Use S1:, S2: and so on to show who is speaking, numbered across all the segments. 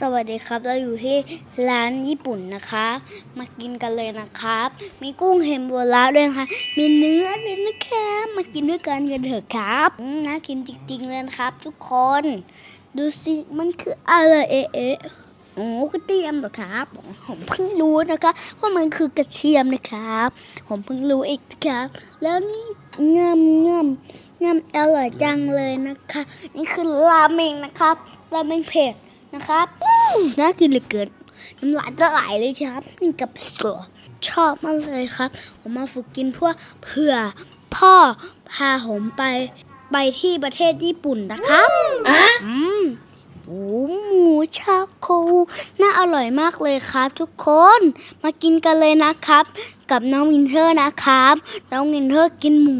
S1: สวัสดีครับ เราอยู่ที่ร้านญี่ปุ่นนะคะ มากินกันเลยนะครับ มีกุ้งเฮมโบระด้วยนะคะ มีเนื้อด้วยนะครับมากินด้วยกันกันเถอะครับน่ากินจริงๆเลยนะครับ ทุกคน ดูสิมันคืออะไรเอะเอะโอ้กระเทียมเหรอครับ ผมเพิ่งรู้นะคะว่ามันคือกระเทียมนะครับ ผมเพิ่งรู้อีกครับ แล้วนี่งามงามงามอร่อยจังเลยนะคะ นี่คือราเมงนะครับราเมงเผ็ด นะครับอื้อน่ากินเหลือเกินน้ำลายจะไหลเลยครับนี่กับเสือชอบมากเลยครับ ผมมาฝึกกินเพื่อเผื่อพ่อพาผมไปไปที่ประเทศญี่ปุ่นนะครับอืมโอ้หมูชาโคน่าอร่อยมากเลยครับ ทุกคนมากินกันเลยนะครับ กับน้องวินเทอร์นะครับ น้องวินเทอร์กินหมู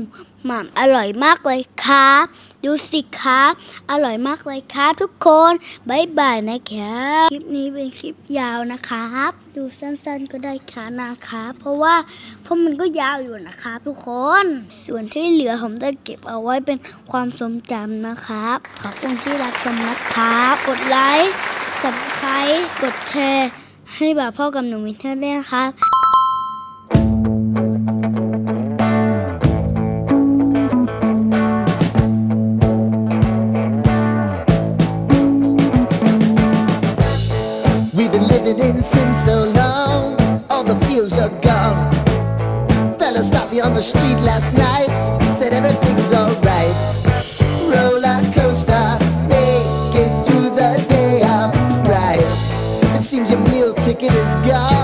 S1: หม่ำอร่อยมากเลยครับ ดูสิครับ อร่อยมากเลยครับ ทุกคนบายบายนะครับ คลิปนี้เป็นคลิปยาวนะครับ ดูสั้นๆก็ได้ค่ะนะครับ เพราะว่าเพราะมันก็ยาวอยู่นะครับ ทุกคน ส่วนที่เหลือผมจะเก็บเอาไว้เป็นความทรงจำนะครับ ขอบคุณที่รับชมนะครับ กดไลค์ subscribe กดแชร์ให้บ่าวพ่อกับหนูวินเทอร์ด้วยนะครับ
S2: Fella stopped me on the street last night, said everything's alright. Roller coaster, make it through the day upright. It seems your meal ticket is gone,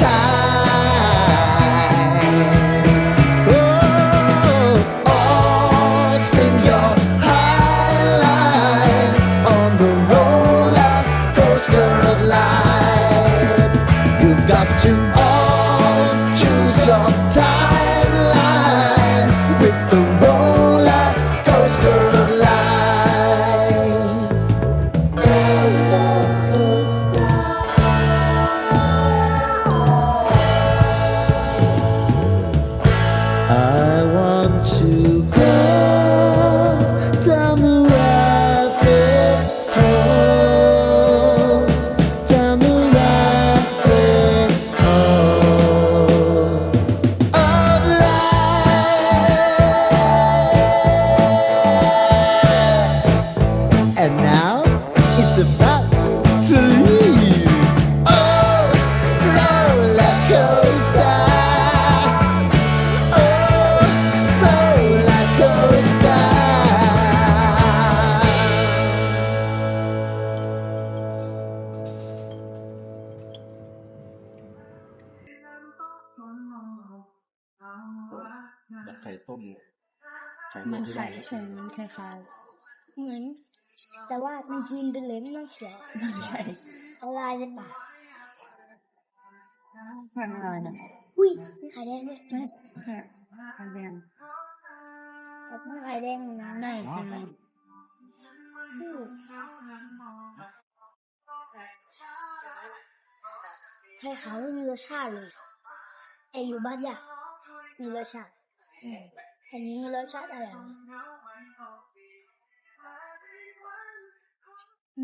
S3: 她
S4: เห
S3: น
S4: มือน
S3: ที่
S4: ไข่
S3: บ้าน
S4: ใช่มันคล้าย
S1: เหมือน แต่ว่ามันกินไปเลยไม่ต้องเขียว
S4: ๆใช่
S1: ละลายในปาก
S4: ไข่อะไรนะ
S1: อุ้ยมีไข่แดงด้วย
S4: ใช่ไข่ไข่แดง
S1: แต่ไม่ไข่แดงนะ
S4: ได้ใช่ไหม
S1: อืมไข่ขาวไม่มีรสชาติเลยแต่อยู่บ้านอยากมีรสชาติ
S4: อืม
S1: อันนี้รสชาติอะไรวะ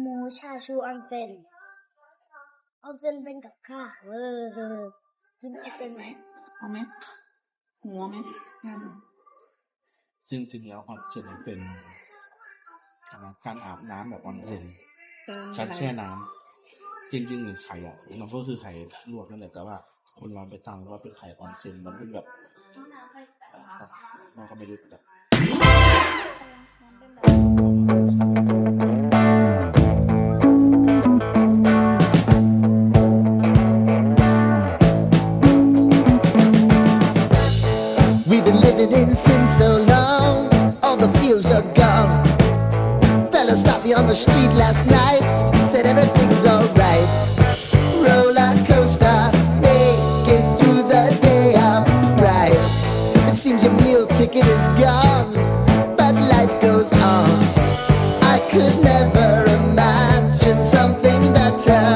S1: หมูชาชูออนเซนเอาเซนเป็นกับข้าวเออกินไอเซนไหม
S4: เอาไหมหัวไหมงาน
S3: ซึ่งจริงๆแล้วออนเซ็นเป็นอ่าการอาบน้ำแบบออนเซ็น
S4: เออ
S3: การแช่น้ำจริงๆหรือไข่อะมันก็คือไข่ลวกนั่นแหละแต่ว่า คนเราไปตั้งว่าเป็นไข่ออนเซ็นมันเป็นแบบเราก็ไม่รู้แต่
S2: We've been living in sin so long, all the fields are gone. Fella stopped me on the street last night, said everything's alright. Roller coaster, tell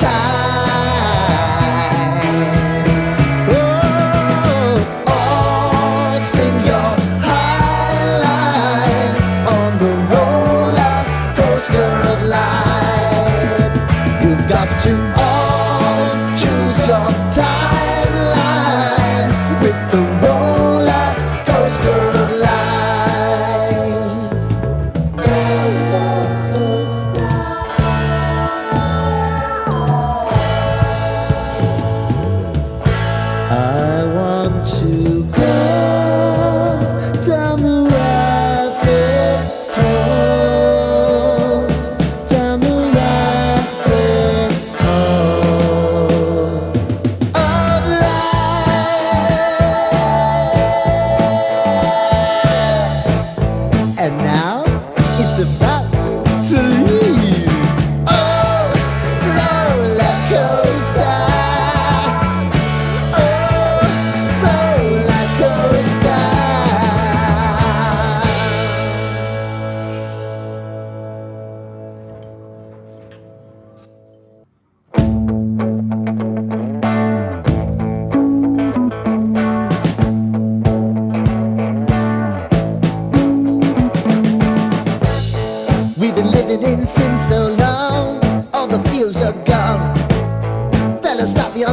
S2: time.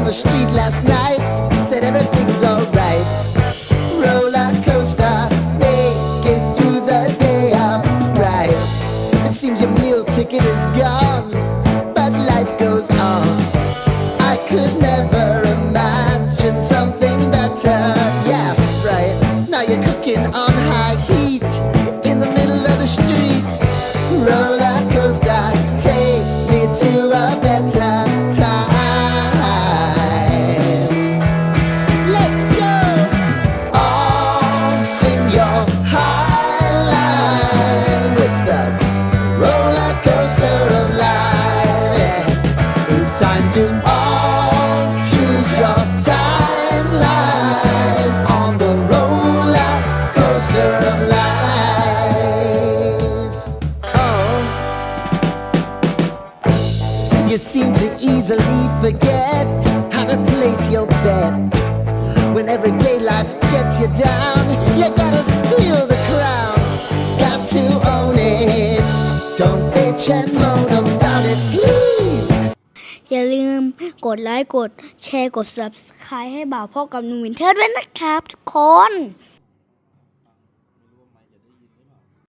S2: The street last night, said everything's alright. Forget how to place your bet. When everyday life gets you down, you gotta steal the crown. Got to own it. Don't bitch and moan about it, please.
S1: อย่าลืมกดไลค์ กดแชร์ กด subscribe ให้บ่าวพ่อกับหนูวินเทอร์ด้วยนะครับทุกคน